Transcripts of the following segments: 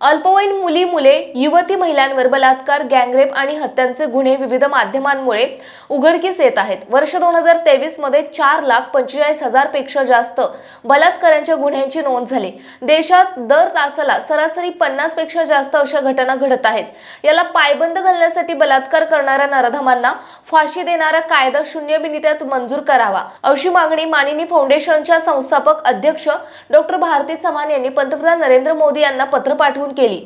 अल्पवयीन मुली मुले युवती महिलांवर बलात्कार गँगरेप आणि हत्यांचे गुन्हे विविध माध्यमांमुळे उघडकीस येत आहेत. वर्ष दोन हजार तेवीसमध्ये चार लाख पंचेचाळीस हजारपेक्षा जास्त बलात्कारांच्या गुन्ह्यांची नोंद झाली. देशात दर तासाला सरासरी पन्नासपेक्षा जास्त अशा घटना घडत आहेत. याला पायबंद घालण्यासाठी बलात्कार करणाऱ्या नराधमांना फाशी देणारा कायदा शून्य मिनिटात मंजूर करावा. अशी मागणी मानिनी फाउंडेशनच्या संस्थापक अध्यक्ष डॉक्टर भारती चव्हाण यांनी पंतप्रधान नरेंद्र मोदी यांना पत्र पाठवून केली.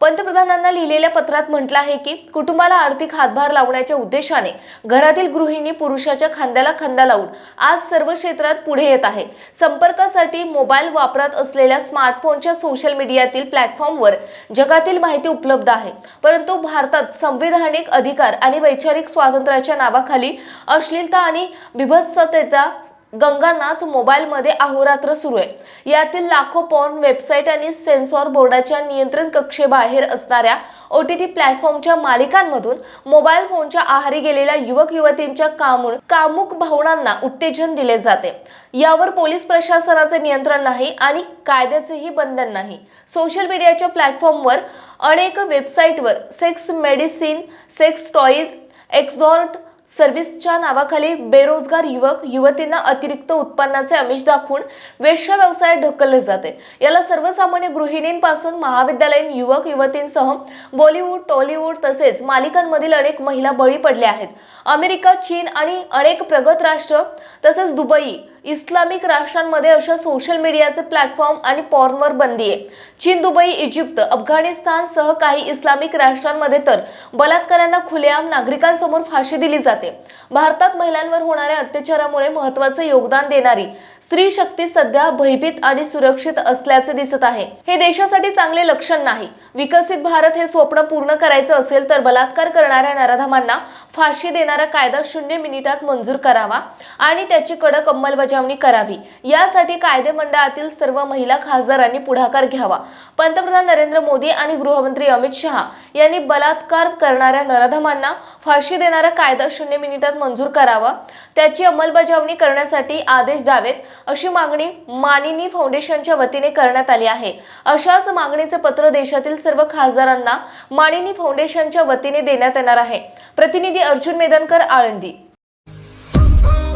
पंतप्रधानांना लिहिलेल्या पत्रात म्हटलं आहे की कुटुंबाला आर्थिक हातभार लावण्याच्या उद्देशाने घरातील गृहिणी पुरुषाच्या खांद्याला खांदा लावून आज सर्व क्षेत्रात पुढे येत आहे. संपर्कासाठी मोबाईल वापरात असलेल्या स्मार्टफोनच्या सोशल मीडियातील प्लॅटफॉर्मवर जगातील माहिती उपलब्ध आहे. परंतु भारतात संविधानिक अधिकार आणि वैचारिक स्वातंत्र्याच्या नावाखाली अश्लीलता आणि बिभत्सतेचा गंगानाच मोबाईलमध्ये अहोरात्र सुरू आहे. यातील लाखो पॉर्न वेबसाईट आणि सेन्सॉर बोर्डाच्या नियंत्रण कक्षेबाहेर असणाऱ्या ओ टी टी प्लॅटफॉर्मच्या मालिकांमधून मोबाईल फोनच्या आहारी गेलेल्या युवक युवतींच्या कामून कामुक भावनांना उत्तेजन दिले जाते. यावर पोलीस प्रशासनाचे नियंत्रण नाही आणि कायद्याचेही बंधन नाही. सोशल मीडियाच्या प्लॅटफॉर्मवर अनेक वेबसाईटवर sex medicine sex toys escort सर्व्हिसच्या नावाखाली बेरोजगार युवक युवतींना अतिरिक्त उत्पन्नाचे आमिष दाखवून वेश्या व्यवसायात ढकलले जाते. याला सर्वसामान्य गृहिणींपासून महाविद्यालयीन युवक युवतींसह बॉलिवूड टॉलिवूड तसेच मालिकांमधील अनेक महिला बळी पडल्या आहेत. अमेरिका चीन आणि अनेक प्रगत राष्ट्र तसेच दुबई इस्लामिक राष्ट्रांमध्ये अशा सोशल मीडियाचे प्लॅटफॉर्म आणि पॉर्नवर बंदी आहे. चीन दुबई इजिप्त अफगाणिस्तान सह काही इस्लामिक राष्ट्रांमध्ये तर बलात्कारांना खुलेआम नागरिकांसमोर फाशी दिली जाते. भारतात महिलांवर होणाऱ्या अत्याचारामुळे महत्त्वाचे योगदान देणारी स्त्री शक्ती सध्या भयभीत आणि सुरक्षित असल्याचे दिसत आहे. हे देशासाठी चांगले लक्षण नाही. विकसित भारत हे स्वप्न पूर्ण करायचं असेल तर बलात्कार करणाऱ्या नराधमांना फाशी देणारा कायदा शून्य मिनिटात मंजूर करावा आणि त्याची कडक अंमलबजावणी करावी. यासाठी कायदे मंडळातील सर्व महिला खासदारांनी पुढाकार घ्यावा. पंतप्रधान नरेंद्र मोदी आणि गृहमंत्री अमित शहा यांनी बलात्कार करणाऱ्या नराधमांना फाशी देणारा कायदा शून्य मिनिटात मंजूर करावा. त्याची अंमलबजावणी करण्यासाठी आदेश द्यावेत अशी मागणी मानिनी फाउंडेशनच्या वतीने करण्यात आली आहे. अशाच मागणीचे पत्र देशातील सर्व खासदारांना मानिनी फाउंडेशनच्या वतीने देण्यात येणार आहे. प्रतिनिधी अर्जुन मेदनकर आळंदी.